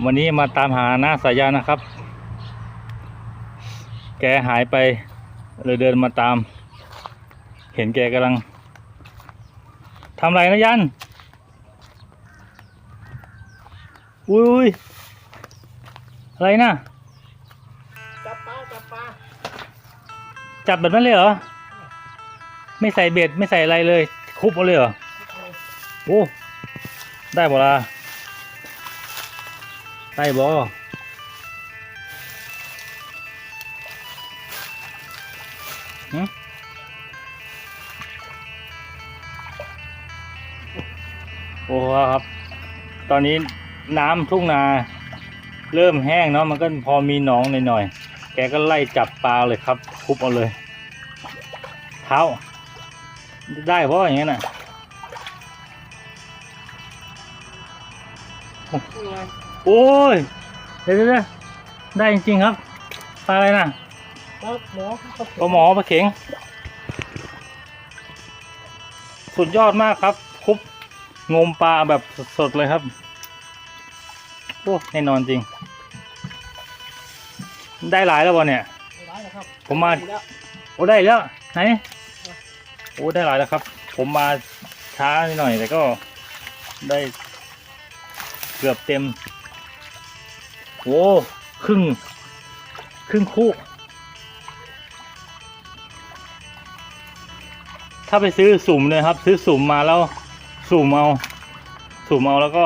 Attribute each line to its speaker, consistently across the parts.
Speaker 1: วันนี้มาตามหาหน้าสายยานะครับ แกหายไปเลยเดินมาตาม เห็นแกกำลังทำอะไรนะยันอุ้ยอุ้ยอะไรนะ
Speaker 2: จับปลาจับปลา
Speaker 1: จับแบบนั้นเลยเหรอ ไม่ใส่เบ็ดไม่ใส่อะไรเลย คุบเอาเลยเหรอ โอ้ ได้บ่ละ ได้บ่หึโอ้ครับ ตอนนี้น้ำทุ่งนา เริ่มแห้งเนาะมันก็พอมีหนองหน่อยๆ แกก็ไล่จับปลาเลยครับคุบเอาเลย เท้า ได้เพราะอย่างนั้นน่ะ โอ้ยเดี๋ยวเดี๋ยวเดี๋ยวได้จริงๆครับ ปลาอะไรนะ
Speaker 2: ปลาหมอเขา
Speaker 1: ปลาหมอปลาเข็ง สุดยอดมากครับ คุบงมปลาแบบสดๆเลยครับโอ้แน่นอนจริง ได้หลายแล้ววะเนี่ย
Speaker 2: ไม่ได้นะครับ
Speaker 1: ผมมา
Speaker 2: ดีแล้ว
Speaker 1: โอ้ได้อีกแล้ว ไหน โอ้ได้หลายแล้วครับ ผมมาช้านิดหน่อยแต่ก็ได้เกือบเต็ม โอ้ครึ่ง ครึ่งคู่ ถ้าไปซื้อสุ่มเลยครับ ซื้อสุ่มมาแล้ว สุ่มเอา สุ่มเอาแล้วก็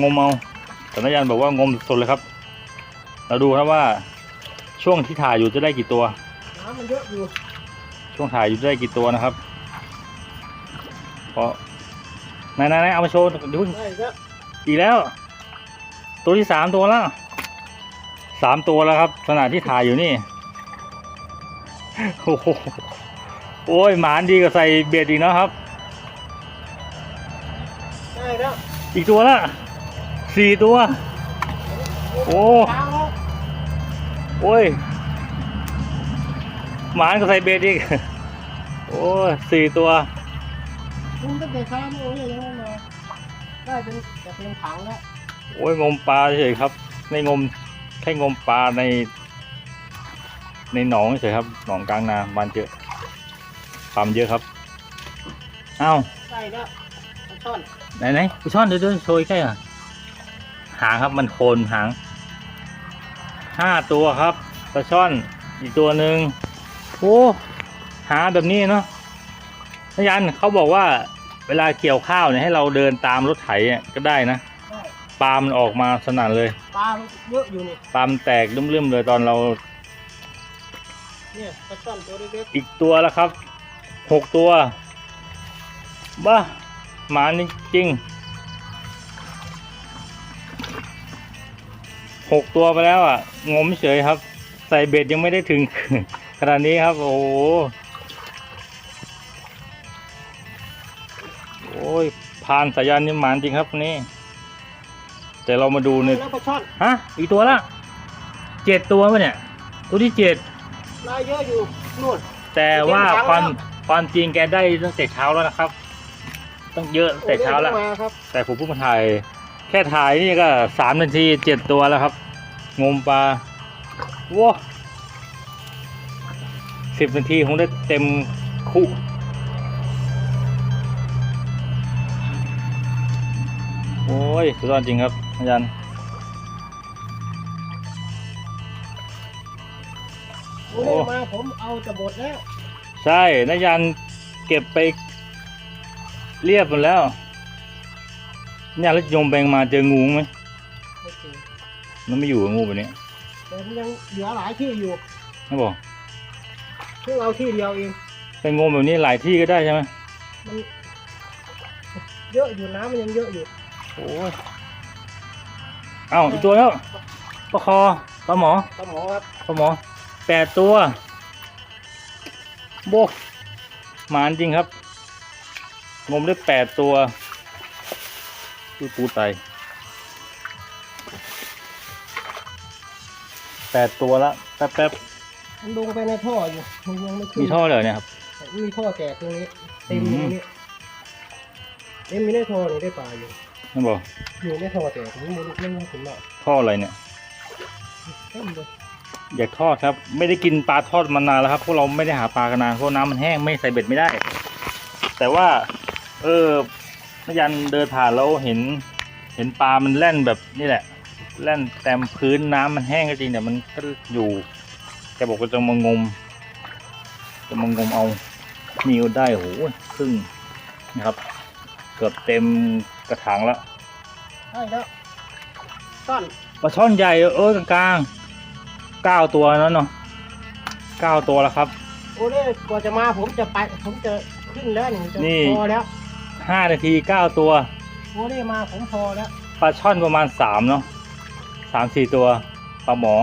Speaker 1: งมเอาแต่นายันบอกว่างมสดเลยครับ เราดูนะว่า ช่วงที่ถ่ายอยู่จะได้กี่ตัว
Speaker 2: น้ำมันเยอะอยู่
Speaker 1: ช่วงถ่ายอยู่จะได้กี่ตัวนะครับเพราะไหนไหนไหนเอามาโชว์ดู
Speaker 2: ได้แล้ว
Speaker 1: อีกแล้ว ตัวที่สามตัวแล้วสามตัวแล้วครับขณะที่ถ่ายอยู่นี่ โอ้โหโอ้ยหมานดีกว่าใส่เบ็ดอีกนะครับ
Speaker 2: ได้แล้ว
Speaker 1: อีกตัวละสี่ตัว โอ้โอ้ยหมานก็ใส่เบ็ดอีก โอ้สี่ตัว
Speaker 2: คุณตั้งแต่เช้านี่โอ้ยยังไม่มาได้เป็นแต่เป็นถังแล้ว
Speaker 1: โอ้ยงมปลาเฉยครับ ในงมแค่งมปลาใน ในหนองเฉยครับ หนองกลางนาบานเจอความเยอะครับเอ้า
Speaker 2: ได้แล้วปลาช่อน
Speaker 1: ไหนไหนไปช่อนเดี๋ยวเดี๋ยวโชยใกล้อะหางครับมันโคนหางห้าตัวครับปลาช่อนอีกตัวหนึ่งโอ้หาแบบนี้เนาะนายันเขาบอกว่าเวลาเกี่ยวข้าวเนี่ยให้เราเดินตามรถไถเนี่ยก็ได้นะ
Speaker 2: ได้
Speaker 1: ปลามันออกมาสนั่นเลย
Speaker 2: ปลามันเยอะอยู่นี่
Speaker 1: ปลามันแตกลุ่มๆเลยตอนเรา
Speaker 2: เนี่ยปลาช่อนตัวเล็ก
Speaker 1: อีกตัวแล้วครับหกตัวบ้าหมานี่จริงหกตัวไปแล้วอะ งมเฉยครับ ใส่เบ็ดยังไม่ได้ถึงขนาดนี้ครับ โอ้โหโอ้ยผ่านสายยานนี่หมานจริงครับวันนี้ แต่เรามาดู
Speaker 2: ๆ
Speaker 1: ใน
Speaker 2: แล้วปลาช่อน
Speaker 1: ฮะอีกตัวละเจ็ดตัวปะเนี่ย ตัวที่เจ็ด
Speaker 2: ลายเยอะอยู่นู่น
Speaker 1: แต่ว่า
Speaker 2: เจ็ด
Speaker 1: ความ
Speaker 2: แล้ว
Speaker 1: ความจริงแกได้ตั้งแต่เช้าแล้วนะครับ ต้องเยอะตั้งแต่เช้าแล้ว
Speaker 2: โอ้ยมาครับ
Speaker 1: แต่ผมเพิ่งมาถ่าย แค่ถ่ายนี่ก็สามนาทีเจ็ดตัวแล้วครับ งมปลาว้าสิบนาทีคงได้เต็มคุโอ้ยสุดยอดจริงครับ อาจารย์
Speaker 2: โอ้ยมาผมเอาจะหมดแล้ว
Speaker 1: ใช่นายันเก็บไปเรียบหมดแล้ว เนี่ยแล้วโยมแบงมาเจองูไหม
Speaker 2: โอเค
Speaker 1: มันไม่อยู่กับงูแบบนี้
Speaker 2: แต่มันยังเหลือหลายที่อยู่
Speaker 1: ไม่บอก
Speaker 2: เพิ่งเอาที่เดียวเอง
Speaker 1: ไปงมแบบนี้หลายที่ก็ได้ใช่ไหม
Speaker 2: มันเยอะอยู่น้ำมันยังเยอะอยู่
Speaker 1: โอ้ย เอ้าอีกตัวแล้วปลาคอปลาหมอ
Speaker 2: ปลาหมอครับ
Speaker 1: ปลาหมอแปดตัว โบกหมานจริงครับ งมได้แปดตัวดูปูไตแปดตัวละแป๊บแป๊บ
Speaker 2: มันลงไปในท่ออยู่มันยังไม่
Speaker 1: ๆ
Speaker 2: ขึ้น
Speaker 1: มีท่อเลยเหรอเนี่ยครับ
Speaker 2: มีท่อแตกตรงนี้ เต็ม
Speaker 1: อืม
Speaker 2: ตรงนี้เต็มมีได้ท่อนี่ได้ปลาอยู่
Speaker 1: นั่นบอก
Speaker 2: อยู่ในท่อแต่ผมไม่รู้เรื่องถึงหรอก
Speaker 1: ท่ออะไรเนี่ย
Speaker 2: เต็มเลย
Speaker 1: อยากทอดครับ ไม่ได้กินปลาทอดมานานแล้วครับพวกเราไม่ได้หาปลากันนานเพราะน้ำมันแห้งไม่ใส่เบ็ดไม่ได้ แต่ว่า เออนายันเดินผ่านแล้วเห็น เห็นปลามันแล่นแบบนี่แหละ แล่นแต้มพื้นน้ำมันแห้งก็จริงแต่มันก็อยู่แกบอกว่าจะมางม จะมางมเอามีก็ได้โหครึ่งนะครับ เกือบเต็ม กระถางแล้ว
Speaker 2: ใช่แล้วต้อน
Speaker 1: ปลาช่อนใหญ่เออกลางๆเก้าตัวแล้วเนาะเก้าตัวแล้วครับ
Speaker 2: โอ้เนี่ยกว่าจะมาผมจะไป ผมจะขึ้นแล้วนี่จะ
Speaker 1: นี่
Speaker 2: พอแล้ว
Speaker 1: ห้านาทีเก้าตัว
Speaker 2: โอ้เนี่ยมาผมพอแล้ว
Speaker 1: ปลาช่อนประมาณสามเนาะสามสี่ตัวปลาหมอ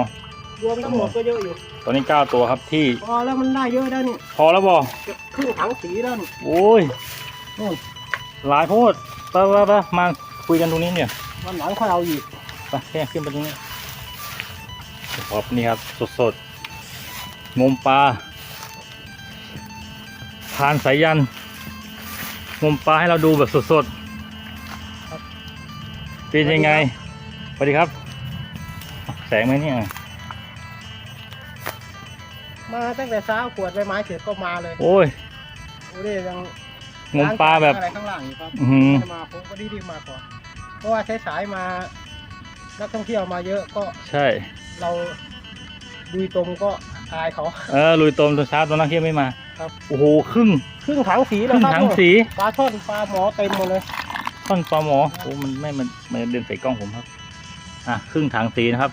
Speaker 2: รวมทั้งหมดก็เยอะอยู่
Speaker 1: ตอนนี้เก้าตัวครับที่
Speaker 2: พอแล้วมันได้เยอะแล้วนี่
Speaker 1: พอแล้วบอ
Speaker 2: เกือบครึ่งถังสีแล้วนี่
Speaker 1: โอ้ย
Speaker 2: นู่น
Speaker 1: หลายโพดไปไปไปมาคุยกันตรงนี้เนี่ย
Speaker 2: วันหลังค่อยเอาอีก
Speaker 1: ไปแค่ขึ้นไปตรงนี้ครับนี่ครับสดสดๆงมปลาทานสายยันงมปลาให้เราดูแบบสดสดๆเป็นยังไงสวัสดีครับ แสงไหมเนี่ย
Speaker 2: มาตั้งแต่เช้าขวดใบไม้เสร็จก็มาเลย
Speaker 1: โอ้ย
Speaker 2: โอ้เนี่ยยัง
Speaker 1: งมปลาแบบ
Speaker 2: อะไรข้างล่างอยู่ครับ
Speaker 1: อื้อหือ
Speaker 2: ไม่ได้มาผมก็รีบๆมาก่อนเพราะว่าใช้สายๆมานักท่องเที่ยวมาเยอะก็
Speaker 1: ใช่
Speaker 2: เราดูตรงก็อายเขา
Speaker 1: เออลุยตมตัวเช้าตัวนักเที่ยวไม่มา
Speaker 2: ครับ
Speaker 1: โอ้โหครึ่ง
Speaker 2: ครึ่งถังสี
Speaker 1: ค
Speaker 2: แล้ว
Speaker 1: รึ่ง
Speaker 2: ครับ
Speaker 1: ถังสี
Speaker 2: ปลาช่อนปลาหมอเต็มหมดเลย
Speaker 1: ท่อนปลาหมอโอ้มันไม่มันมันเดินใส่กล้องผมครับอะครึ่งถังสีนะครับ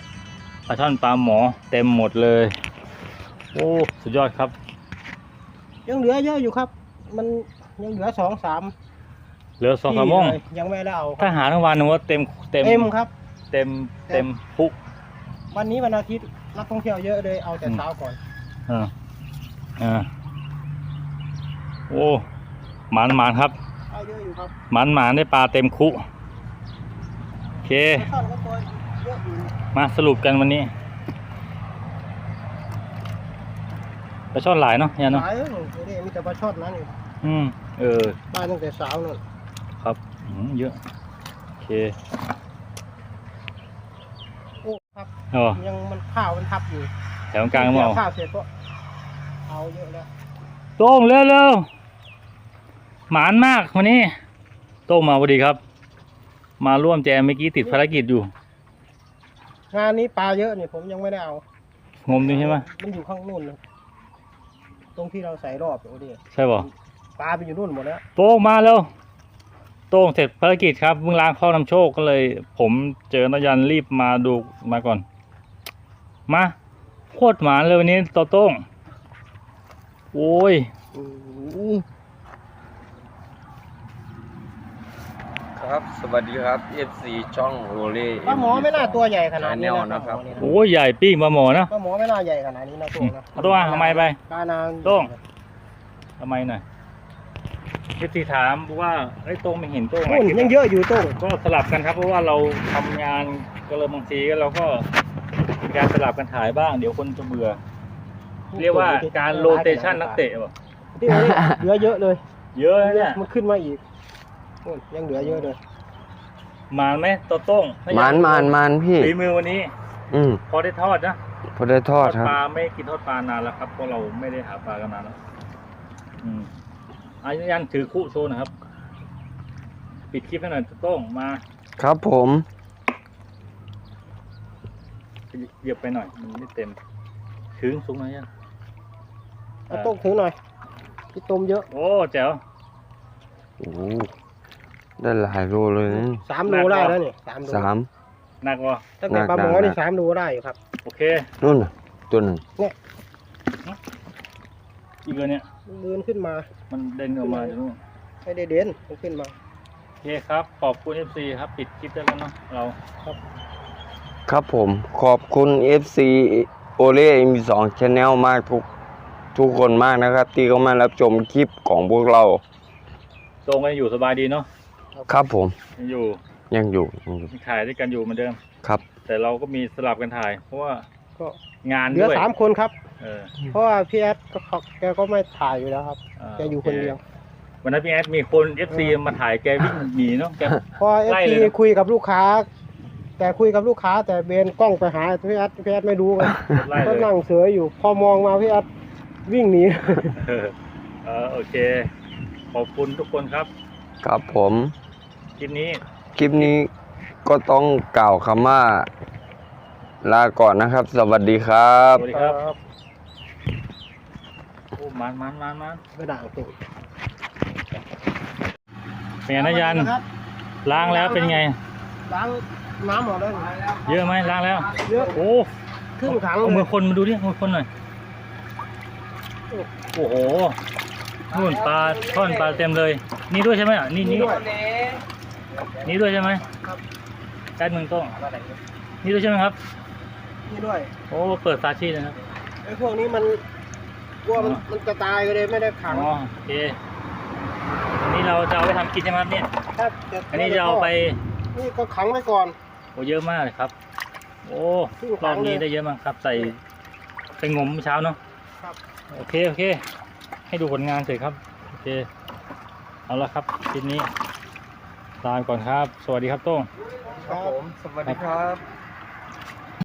Speaker 1: ปลาช่อนปลาหมอเต็มหมดเลย โอ้สุดยอดครับ
Speaker 2: ยังเหลือเยอะอยู่ครับ มัน ยังเหลือสองสาม
Speaker 1: เหลือสองสามโมง
Speaker 2: ที่เลยยังไม่ได้เอาค
Speaker 1: ถ้า
Speaker 2: รับ
Speaker 1: หาทั้งวันนึกว่าเต็มเต็ม
Speaker 2: เต็มครับ
Speaker 1: เต็มเต็มพุก
Speaker 2: วันนี้วันอาทิตย์นักท่องเที่ยวเยอะเลยเอาแต่
Speaker 1: อืม
Speaker 2: เช้าก่อน
Speaker 1: อ่าอ่าโอ้หมานหมานครับ
Speaker 2: เอาเยอะอยู่ครับ
Speaker 1: หมานหมานได้ปลาเต็มคุโอเค
Speaker 2: ปลาช่อนก็ตัวเยอะอยู่
Speaker 1: มาสรุปกันวันนี้ปลาช่อนหลายเนาะยันเนาะ
Speaker 2: หลายเออนี่มีแต่ปลาช่อนนั่นนี่
Speaker 1: อื มเออ
Speaker 2: ได้ตั้งแต่เช้านั่น
Speaker 1: ครับอืมเยอะโอเค
Speaker 2: โอ้ครับ
Speaker 1: อ๋อ
Speaker 2: ยังมันข้าวมันทับอยู่
Speaker 1: แถวกลางมั้ง
Speaker 2: ข้าวเสร็จก็เอาเยอะแล้ว
Speaker 1: โต้งเร็วเร็วหมานมากวันนี้โต้งมาพอดีครับ มาร่วมแจมเมื่อกี้ติดภารกิจอยู่
Speaker 2: งานนี้ปลาเยอะนี่ผมยังไม่ได้เอา
Speaker 1: งมดูใช่ไหม
Speaker 2: มันอยู่ข้างนู่นเลยตรงที่เราใส่รอบโอ้ดิ
Speaker 1: ใช่ป่ะ
Speaker 2: ปลาไปอยู่นู่นหมดแล้ว
Speaker 1: โต้งมาแล้ว โต้งเสร็จภารกิจครับเพิ่งล้างข้อนำโชคก็เลย ผมเจอนยันรีบมาดูมาก่อน มาโคตรหมานเลยวันนี้โตโต้งโอ้ย
Speaker 3: ครับ สวัสดีครับ FC ช่องโรเล่
Speaker 2: ปลาหมอไม่น่าตัวใหญ่ขนาดนี้
Speaker 3: แนว
Speaker 2: นะ
Speaker 3: นะครับ
Speaker 2: ปลาหมอนี่นะ
Speaker 1: โอ้ยใหญ่ปิ้งปลาหมอนะ
Speaker 2: ปลาหมอไม่น่าใหญ่ขนาดนี้นะตัวนะ
Speaker 1: เอาตัวทำไมไป
Speaker 2: ปลานาง
Speaker 1: โต้ง ทำไมหน่อย พี่ตีถามว่าไอ้ยโต้งไม่เห็นโต้งไหม
Speaker 2: นู่นยังเยอะอยู่โต้ง
Speaker 1: ก็สลับกันครับ เพราะว่าเราทำงานก็เลยบางทีก็เราก็มีการสลับกันถ่ายบ้าง เดี๋ยวคนจะเบื่อ เรียกว่าการโรเตชันนักเตะป่ะ
Speaker 2: ที่เหลือเหลือเยอะเลย
Speaker 1: เยอะนะเนี่ย
Speaker 2: มันขึ้นมาอีกนู่นยังเหลือเยอะเลย
Speaker 1: หมานไหมโตโต้ง
Speaker 3: มานมานมานพี่
Speaker 1: ฝีมือวันนี้
Speaker 3: อืม
Speaker 1: พอได้ทอดนะ
Speaker 3: พอได้ทอดครับ
Speaker 1: ปลาไม่กินทอดปลานานแล้วครับเพราะเราไม่ได้หาปลากันนานแล้วอืม อายันถือคู่โชว์หนะครับ ปิดคลิปให้หน่อยโตโต้งมา
Speaker 3: ครับผม
Speaker 1: เหยียบไปหน่อย มันไม่เต็ม ถึงสูงหน่อยยัง
Speaker 2: เอาโต้งถือหน่อยที่ต้มเยอะ
Speaker 1: โอ้แจ๋ว
Speaker 3: โอ้โหได้หลายโลเลยนะ
Speaker 2: สามโลได้แล้วนี่สามโล
Speaker 3: สาม
Speaker 1: หนักวะ
Speaker 2: ตั้งแต่ปลาหมอ
Speaker 3: หนักๆ
Speaker 2: นี่
Speaker 3: นะ
Speaker 2: สามโลได้อยู่ครับ
Speaker 1: โอเค
Speaker 3: นู่นน่ะตัวหนึ่ง
Speaker 1: อีกเลยเนี่ย
Speaker 2: มัน เดินขึ้นมา
Speaker 1: มันเด้งออกมาจากนู่น
Speaker 2: ไม่ได้เด่นมันขึ้นมา
Speaker 1: โอเคครับ ขอบคุณ FC ครับ ปิดคลิปได้แล้วเนาะเรา
Speaker 3: ครับผมขอบคุณ FC โอเล่มีสองชแนลมากทุกทุกคนมากนะครับ ที่เข้ามารับชมคลิปของพวกเรา
Speaker 1: ตรงกันอยู่สบายดีเนาะ
Speaker 3: ครับผม
Speaker 1: ยังอยู่
Speaker 3: ยังอยู่ยังอยู่
Speaker 1: ถ่ายด้วยกันอยู่เหมือนเดิม
Speaker 3: ครับ
Speaker 1: แต่เราก็มีสลับกันถ่าย เพราะว่า
Speaker 2: ก็
Speaker 1: งาน
Speaker 2: เหลือ
Speaker 1: ด้วย
Speaker 2: สามคนครับ
Speaker 1: เออ
Speaker 2: เพราะว่าพี่แอดก็เขาแกก็ไม่ถ่ายอยู่แล้วครับาแกอยู่คนเดียว
Speaker 1: โวันนั้นพี่แอดมีคนเอฟซีมาถ่ายแกวิ่งหนีเนาะแก
Speaker 2: พอเอฟ
Speaker 1: ไล่เล
Speaker 2: ซี
Speaker 1: ยนะ
Speaker 2: คุยกับลูกค้า แต่คุยกับลูกค้า แต่เบนกล้องไปหาพี่แอดพี่แอดไม่รู้ไง
Speaker 1: ไล่
Speaker 2: ก็
Speaker 1: เลย
Speaker 2: นั่งเสืออยู่ พอมองมาพี่แอดวิ่งหนี
Speaker 1: เออเออโอเค ขอบคุณทุกคนครับ
Speaker 3: ครับผม
Speaker 1: คลิปนี้
Speaker 3: คลิปนี้ก็ต้องกล่าวคำว่า ลาก่อนนะครับ สวัสดีครับ
Speaker 1: สวัสดีครับโอ้มันมันมันมัน
Speaker 2: ไม่ด่างติ่ง
Speaker 1: เป็นไงนะยัน
Speaker 2: ครับ
Speaker 1: ล้างแล้วเป็นไง
Speaker 2: ล้างน้ำหมดแล้ว
Speaker 1: เยอะไหมล้างแล้ว
Speaker 2: เยอะ
Speaker 1: โอ้
Speaker 2: ครึ่งถัง
Speaker 1: เอา
Speaker 2: เล
Speaker 1: มือยคนมาดูดิเอามือคนหน่อย โอ้โหนู่นปลาท่อนปลาเต็มเลย นี่ด้วยใช่ไหมอะ นี่นี่
Speaker 2: ด้วย
Speaker 1: นี่ด้วยใช่ไหม
Speaker 2: ครับ
Speaker 1: แป๊ดมึงต้องนี่ด้วยใช่ไหมครับ
Speaker 2: นี่ด้วย
Speaker 1: โอ้เปิดซาชีนะครับ
Speaker 2: ไอ้พวกนี้มันกลัวมันมันจะตายก็เลยไม่ได้ขัง
Speaker 1: อ๋อโอเคอันนี้เราจะเอาไปทำกินใช่ไหมครับเนี่ย
Speaker 2: ถ้าจะ
Speaker 1: อันนี้จะเอาไป
Speaker 2: นี่ก็ขังไว้ก่อน
Speaker 1: โอ้เยอะมากเลยครับ โอ้
Speaker 2: ครึ่ง
Speaker 1: ร
Speaker 2: ถั
Speaker 1: อบ
Speaker 2: งเลย
Speaker 1: นี้ได้เยอะมากครับ ใส่ไปงมเมื่อเช้าเนาะ
Speaker 2: ครับ
Speaker 1: โอเคโอเค ให้ดูผลงานเสร็จครับโอเคเอาละครับคลิปนี้ลาไปก่อนครับ สวัสดีครับโต้ง
Speaker 2: ครับ
Speaker 3: สวัสดีครับ